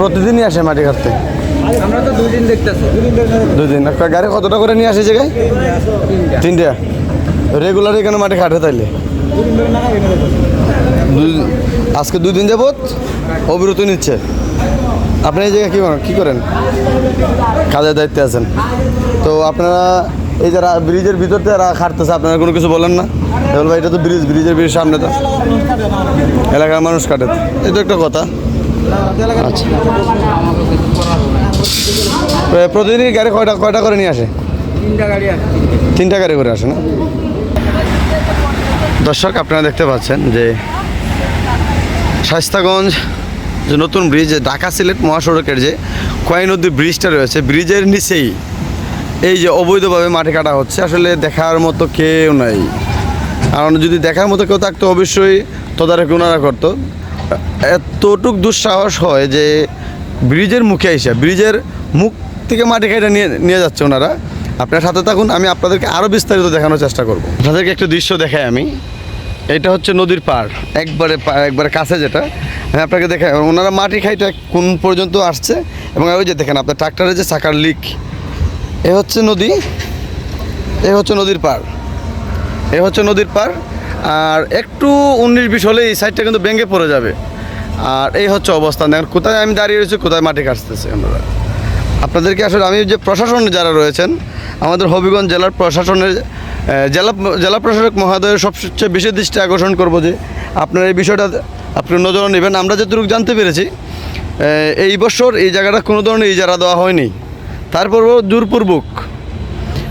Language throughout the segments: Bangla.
প্রতিদিনই আসে মাটি কাটতে আমরা তো দুই দিন দেখতেছি। দুই দিন গাড়ি কতটা করে নিয়ে আসে জায়গায়? তিনটা। রেগুলার এখানে মাটি কাটে তাইলে? আজকে দুই দিন যাবত অবিরত নিচ্ছে। আপনি এই জায়গায় কী করেন? কী করেন? কাজের দায়িত্বে আছেন। তো আপনারা এই যারা ব্রিজের ভিতর থেকে খাটতেছে আপনারা কোনো কিছু বলেন না? এবার এটা তো ব্রিজ ব্রিজের ব্রিজ সামনে তো। এলাকার মানুষ কাটে। তো একটা কথা। আচ্ছা। প্রায় প্রতিদিনই গাড়ি কয়টা কয়টা করে নিয়ে আসে? তিনটা গাড়ি আছে তিনটা গাড়ি করে আসে না? দর্শক আপনারা দেখতে পাচ্ছেন যে শাস্তাগঞ্জ যে নতুন ব্রিজ ঢাকা সিলেট মহাসড়কের যে কয় নদী ব্রিজটা রয়েছে ব্রিজের নিচেই এই যে অবৈধভাবে মাটি কাটা হচ্ছে আসলে দেখার মতো কেউ নাই। কারণ যদি দেখার মতো কেউ থাকতো অবশ্যই তদারকি ওনারা করতো। এতটুক দুঃসাহস হয় যে ব্রিজের মুখে এসে, ব্রিজের মুখ থেকে মাটি কেটে নিয়ে নিয়ে যাচ্ছে ওনারা। আপনার সাথে থাকুন, আমি আপনাদেরকে আরও বিস্তারিত দেখানোর চেষ্টা করব। আপনাদেরকে একটা দৃশ্য দেখাই আমি। এটা হচ্ছে নদীর পাড়, একবারে একবারে কাছে যেটা। আমি আপনাকে দেখে, ওনারা মাটি খাইটা কোন পর্যন্ত আসছে? এবং ওই যে দেখেন, আপনার ট্রাক্টরের যে চাকার লিক, এ হচ্ছে নদী, এ হচ্ছে নদীর পাড়, এ হচ্ছে নদীর পাড়। আর একটু উনিশ বিশ হলে এই সাইডটা কিন্তু ভেঙে পড়ে যাবে। আর এই হচ্ছে অবস্থান। দেখেন, কোথায় আমি দাঁড়িয়ে রয়েছি, কোথায় মাটি কাটতেছে আমরা আপনাদেরকে আসলে আমি যে প্রশাসন যারা রয়েছেন, আমাদের হবিগঞ্জ জেলার প্রশাসনের জেলা জেলা প্রশাসক মহোদয়ের সবচেয়ে বেশি দৃষ্টি আকর্ষণ করব যে, আপনারা এই বিষয়টা আপনি নজর নেবেন। আমরা যতটুকু জানতে পেরেছি এই বছর এই জায়গাটা কোনো ধরনের ইজারা দেওয়া হয়নি। তারপরও জোরপূর্বক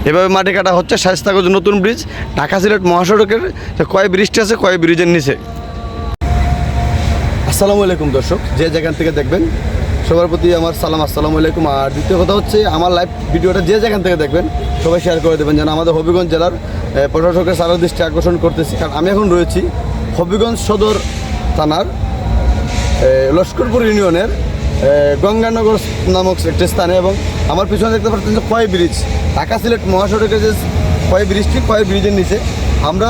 এভাবে মাটি কাটা হচ্ছে শায়স্তাগঞ্জ নতুন ব্রিজ ঢাকা সিলেট মহাসড়কের কয় ব্রিজটি আছে, কয় ব্রিজের নিচে। আসসালামু আলাইকুম দর্শক, যে যেখান থেকে দেখবেন, সবার প্রতি আমার সালাম, আসসালামু আলাইকুম। আর দ্বিতীয় কথা হচ্ছে, আমার লাইভ ভিডিওটা যে যেখান থেকে দেখবেন, সবাই শেয়ার করে দেবেন। যেন আমাদের হবিগঞ্জ জেলার প্রশাসকের সারা দৃষ্টি আকর্ষণ করতেছি। কারণ আমি এখন রয়েছি হবিগঞ্জ সদর থানার লস্করপুর ইউনিয়নের গঙ্গানগর নামক একটি স্থানে এবং আমার পিছনে দেখতে পাচ্ছেন যে কয় ব্রিজ? ঢাকা সিলেট মহাসড়কের যে কয় ব্রিজটি, কয় ব্রিজের নিচে, আমরা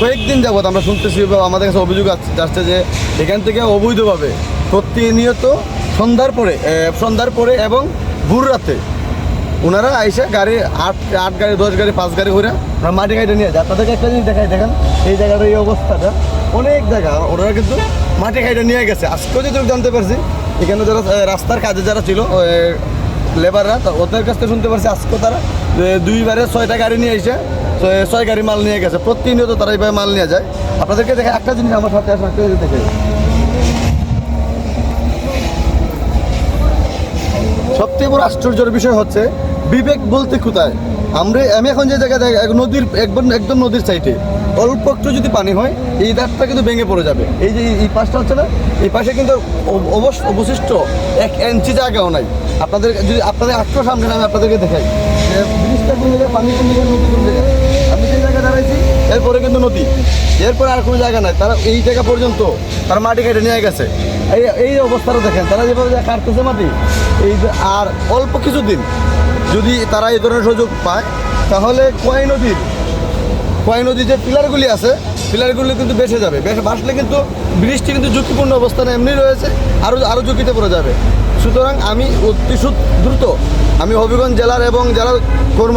কয়েকদিন যাবৎ আমরা শুনতেছি বা আমাদের কাছে অভিযোগ আস- আসছে যে এখান থেকে অবৈধভাবে প্রতিনিয়ত সন্ধ্যার পরে সন্ধ্যার পরে এবং ভোর রাতে ওনারা আইসা গাড়ি আট আট গাড়ি, দশ গাড়ি, পাঁচ গাড়ি ঘুরে ওরা মাটি গাড়িটা নিয়ে যায় তাদেরকে একটা জিনিস দেখাই, দেখেন, এই জায়গার এই অবস্থাটা অনেক জায়গা। ওনারা কিন্তু মাটি গাড়িটা নিয়ে গেছে। আজকেও যেটুকু জানতে পারছি এখানে যারা রাস্তার কাজে যারা ছিল লেবাররা ওদের কাছ থেকে শুনতে পারছি আজকে তারা এ, দুইবারে ছয়টা গাড়ি নিয়ে এসে ছয়- গাড়ি মাল নিয়ে গেছে। প্রতিনিয়ত তারা এইভাবে মাল নিয়ে যায়। আপনাদেরকে দেখে একটা জিনিস আমার সাথে আসা একটা দেখে। সবথেকে বড় আশ্চর্যের বিষয় হচ্ছে বিবেক বলতে কোথায়? আমরা আমি এখন যে জায়গায় নদীর একদম একদম নদীর সাইডে অল্প একটু যদি পানি হয়, এই দাঁতটা কিন্তু ভেঙে পড়ে যাবে। এই যে এই- পাশটা হচ্ছে না, এই পাশে কিন্তু অব- অবশ, অবশিষ্ট এক ইঞ্চি জায়গাও নাই। আপনাদের যদি আপনাদের আটটা সামনে আমি আপনাদেরকে দেখাই। পানি কোন এরপরে কিন্তু নদী। এরপরে আর কোনো জায়গা নাই। তারা এই জায়গা পর্যন্ত তারা মাটি কেটে নিয়ে গেছে। এই এই অবস্থাটা দেখেন, তারা যেভাবে কাটতেছে মাটি, এই আর অল্প কিছুদিন যদি তারা এই ধরনের সুযোগ পায়, তাহলে কয় নদীর? কয় নদীর যে পিলারগুলি আছে, পিলারগুলি কিন্তু বেসে যাবে। বেসে বাসলে কিন্তু বৃষ্টি কিন্তু ঝুঁকিপূর্ণ অবস্থানে এমনি রয়েছে আরও আরও ঝুঁকিতে পড়ে যাবে। সুতরাং আমি অতি দ্রুত আমি হবিগঞ্জ জেলার এবং যারা কর্ম